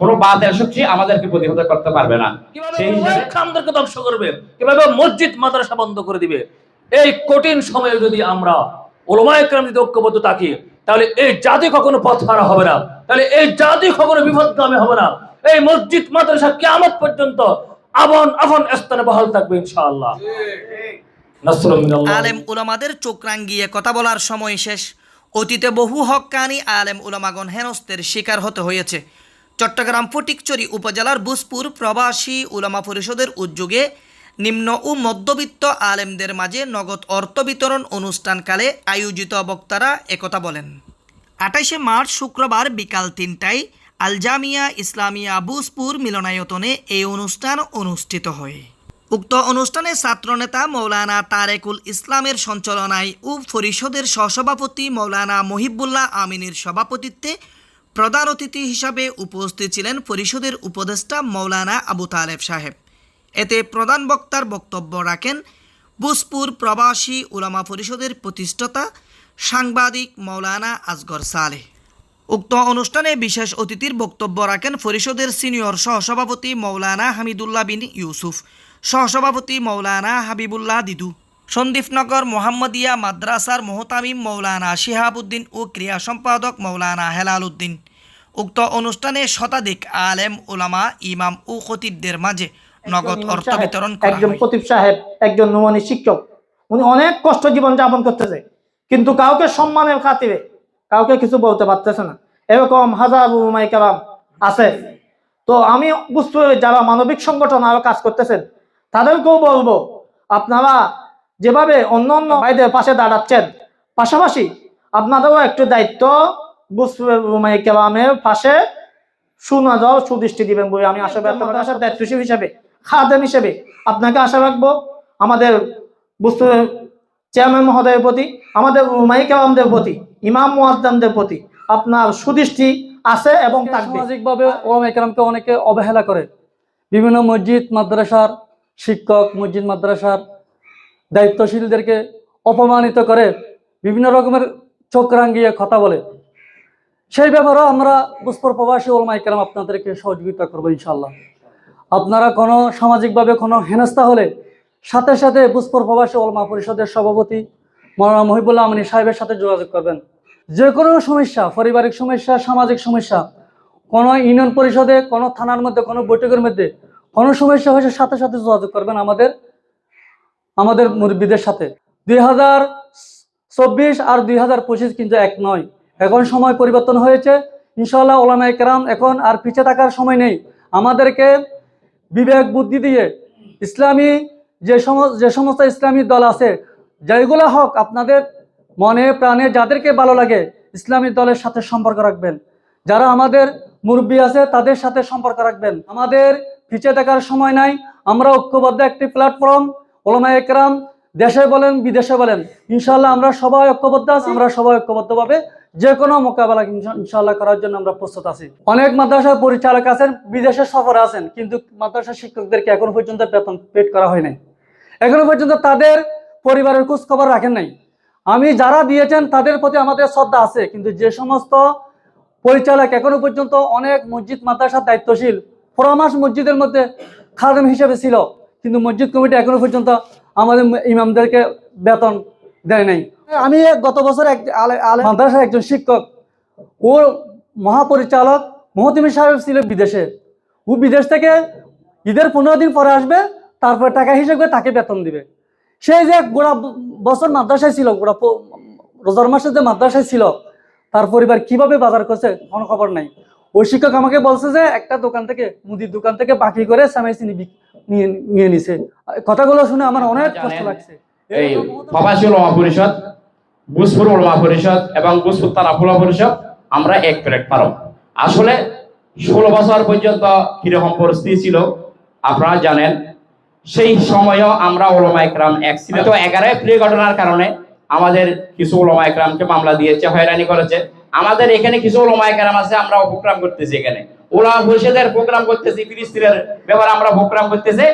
কোনো বাতের শক্তি আমাদেরকে প্রতিহত করতে পারবে না? কীভাবে সেই হিসাবে ওলামায়ে ধ্বংস করবে? কীভাবে মসজিদ মাদ্রাসা বন্ধ করে দিবে? এই কঠিন সময়ে যদি আমরা যদি ঐক্যবদ্ধ থাকি তাহলে এই জাতি কখনো পথ হারা হবে না। তাহলে এই জাতি কখনো বিপদগামী হবে না। এই মসজিদ মাদ্রাসা কিয়ামত পর্যন্ত আপন আপন স্থানে বহাল থাকবে ইনশাআল্লাহ। আলেম উলামাদের চোখ রাঙ্গিয়ে কথা বলার সময় শেষ। অতীতে বহু হক্কানি আলেম উলামাগণ হেনস্তের শিকার হতে হয়েছে। চট্টগ্রাম ফটিকচুরি উপজেলার বুসপুর প্রবাসী উলামা পরিষদের উদ্যোগে নিম্ন ও মধ্যবিত্ত আলেমদের মাঝে নগদ অর্থ বিতরণ অনুষ্ঠানকালে আয়োজিত বক্তারা একথা বলেন। আঠাশে মার্চ শুক্রবার বিকাল তিনটায় আলজামিয়া ইসলামিয়া বুসপুর মিলনায়তনে এই অনুষ্ঠান অনুষ্ঠিত হয়। উক্ত অনুষ্ঠানে ছাত্রনেতা মৌলানা তারেকুল ইসলামের সঞ্চালনায় ও পরিষদের সহসভাপতি মৌলানা মহিবুল্লাহ আমিনের সভাপতিত্বে প্রধান অতিথি হিসাবে উপস্থিত ছিলেন পরিষদের উপদেষ্টা মৌলানা আবু তালেব সাহেব। এতে প্রধান বক্তার বক্তব্য রাখেন বুসপুর প্রবাসী উলামা পরিষদের প্রতিষ্ঠাতা সাংবাদিক মৌলানা আজগর সালেহ। উক্ত অনুষ্ঠানে বিশেষ অতিথির বক্তব্য রাখেন পরিষদের সিনিয়র সহসভাপতি মৌলানা হামিদুল্লাহ বিন ইউসুফ, সহসভাপতি মৌলানা হাবিবুল্লাহ দিদু। সন্দীপনগর মোহাম্মদিয়া মাদ্রাসার মোহতামিম মৌলানা শিহাবুদ্দিন ও ক্রিয়া সম্পাদক মৌলানা হেলাল উদ্দিন উক্ত অনুষ্ঠানে শতাধিক আলেম ওলামা ইমাম ও খতিবদের মাঝে নগদ অর্থ বিতরণ একজন। প্রতীপ সাহেব একজন নুমানি শিক্ষক। উনি অনেক কষ্ট জীবন যাপন করতেছে কিন্তু কাউকে সম্মানের খাতিরে কাউকে কিছু বলতে পারতেছে না। এরকম হাজার উমাই কালাম আছে। তো আমি বুঝতে যারা মানবিক সংগঠন আরও কাজ করতেছেন তাদেরকেও বলব আপনারা যেভাবে অন্য অন্য ভাইদের পাশে দাঁড়াচ্ছেন পাশাপাশি আপনাদেরও একটু দায়িত্ব বুঝতে রুমাই কেরামের পাশে সুনজর সুদৃষ্টি দিবেন বলে আমি আশা ব্যক্ত করি আসার দায়িত্বশীল হিসেবে খাদেম হিসেবে আপনাকে আশা রাখব আমাদের বুঝতে চেয়ারম্যান মহোদয়ের প্রতি আমাদের রুমাই কেরামদের প্রতি ইমাম মুয়াদ্দামদের প্রতি আপনার সুদৃষ্টি আছে এবং সামাজিকভাবে ওলামা একরামকে অনেকে অবহেলা করে। বিভিন্ন মসজিদ মাদ্রাসার শিক্ষক মসজিদ মাদ্রাসার দায়িত্বশীলদেরকে অপমানিত করে বিভিন্ন রকমের চোখ রাঙ্গিয়ে কথা বলে। সেই ব্যাপারেও আমরা বুসপুর প্রবাসী ওলমা একরাম আপনাদেরকে সহযোগিতা করব ইনশাল্লাহ আপনারা কোনো সামাজিকভাবে কোনো হেনস্থা হলে সাথে সাথে বুসপুর প্রবাসী ওলমা পরিষদের সভাপতি মৌলানা মহিবুল্লাহ আমিনী সাহেবের সাথে যোগাযোগ করবেন। যে কোনো সমস্যা, পারিবারিক সমস্যা, সামাজিক সমস্যা, কোনো ইউনিয়ন পরিষদে, কোনো থানার মধ্যে, কোনো বৈঠকের মধ্যে কোনো সমস্যা হয়েছে সাথে সাথে যোগাযোগ করবেন আমাদের আমাদের মুরব্বীদের সাথে। দুই হাজার চব্বিশ আর দুই হাজার পঁচিশ কিন্তু এক নয়। এখন সময় পরিবর্তন হয়েছে। ইনশাল্লাহ ওলামা একরাম এখন আর পিছিয়ে থাকার সময় নেই। আমাদেরকে বিবেক বুদ্ধি দিয়ে ইসলামী যে সমস্ত যে সমস্ত ইসলামী দল আছে যেগুলো হক আপনাদের মনে প্রাণে যাদেরকে ভালো লাগে, ইসলামী দলের সাথে সম্পর্ক রাখবেন। যারা আমাদের মুরব্বী আছে, তাদের সাথে সম্পর্ক রাখবেন। আমাদের পিছিয়ে থাকার সময় নাই। আমরা ঐক্যবদ্ধ একটি প্ল্যাটফর্ম ওলামা একরাম দেশে বলেন, বিদেশে বলেন ইনশাল্লাহ আমরা সবাই ঐক্যবদ্ধ আছি, আমরা সবাই ঐক্যবদ্ধভাবে যে কোনো মোকাবেলা ইনশাল্লাহ করার জন্য আমরা প্রস্তুত আছি। অনেক মাদ্রাসার পরিচালক আছেন, বিদেশে সফরে আছেন, কিন্তু মাদ্রাসা শিক্ষকদেরকে এখনও পর্যন্ত বেতন পেড করা হয় নাই। এখনও পর্যন্ত তাদের পরিবারের খোঁজ খবর রাখেন নাই। আমি যারা দিয়েছেন, তাদের প্রতি আমাদের শ্রদ্ধা আছে, কিন্তু যে সমস্ত পরিচালক এখনও পর্যন্ত অনেক মসজিদ মাদ্রাসার দায়িত্বশীল, পরামাস মসজিদের মধ্যে খাদেম হিসেবে ছিল। কিন্তু মসজিদ কমিটি এখনও পর্যন্ত আমাদের ইমামদেরকে বেতন দেয় নাই। আমি গত বছর এক মাদ্রাসার একজন শিক্ষক ও মহাপরিচালক মহতিমি সাহেব ছিল বিদেশে। ও বিদেশ থেকে ঈদের পনেরো দিন পরে আসবে তারপর টাকা হিসেবে তাকে বেতন দিবে। সেই যে গোড়া বছর মাদ্রাসায় ছিল গোড়া রোজার মাসে যে মাদ্রাসায় ছিল তার পরিবার কীভাবে বাজার করছে কোনো খবর নাই। ওই শিক্ষক আমাকে বলছে যে একটা দোকান থেকে মুদির দোকান থেকে বাকি করে সামাই চিনি নিয়ে নিয়ে নিছে। কথাগুলো শুনে আমার অনেক কষ্ট লাগছে। এই প্রবাসী ওলামা পরিষদ বুসপুর ওলামা পরিষদ এবং বুসপুর তারাফুলা পরিষদ আমরা এক প্ল্যাটফর্ম আসলে ষোলো বছর পর্যন্ত কীরকম পরিস্থিতি ছিল আপনারা জানেন সেই সময়ও আমরা ওলামা একরাম এক ছিল তো এগারো এপ্রিল ঘটনার কারণে আমাদের কিছু ওলামা একরামকে মামলা দিয়েছে হয়রানি করেছে। আমাদের এখানে কিছু ওলামা একরাম আছে আমরা প্রোগ্রাম করতেছি এখানে। ওলামা মুর্শিদের প্রোগ্রাম করতেছে, ফিলিস্তিনের ব্যাপারে আমরা প্রোগ্রাম করতেছে।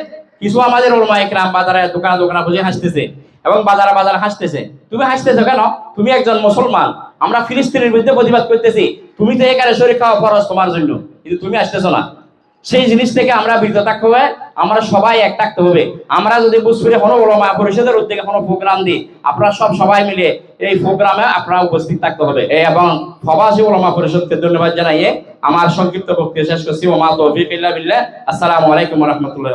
কিছু আমাদের ওলামা একরাম বাজারে দোকান দোকানে বুঝে হাসতেছে এবং বাজারে বাজারে হাসতেছে। তুমি হাসতেছো কেন? তুমি একজন মুসলমান, আমরা ফিলিস্তিনের বিরুদ্ধে প্রতিবাদ করতেছি। তুমি তো এখানে শরীর খাওয়া ফরজ তোমার জন্য, কিন্তু তুমি আসতেছো না। সেই জিনিস থেকে আমরা বিরত থাকতে হবে আমরা সবাই এক থাকতে হবে। আমরা যদি বুঝপুরে কোনো ওলামা পরিষদের উদ্যোগে কোনো প্রোগ্রাম দিই, আপনারা সব সবাই মিলে এই প্রোগ্রামে আপনারা উপস্থিত থাকতে হবে। এবং প্রবাসী ওলামা পরিষদকে ধন্যবাদ জানাইয়ে আমার সংক্ষিপ্ত বক্তব্য শেষ করছি। ওমা তৌফিক ইল্লা বিল্লাহ। আসসালামু আলাইকুম রহমতুল্লাহ।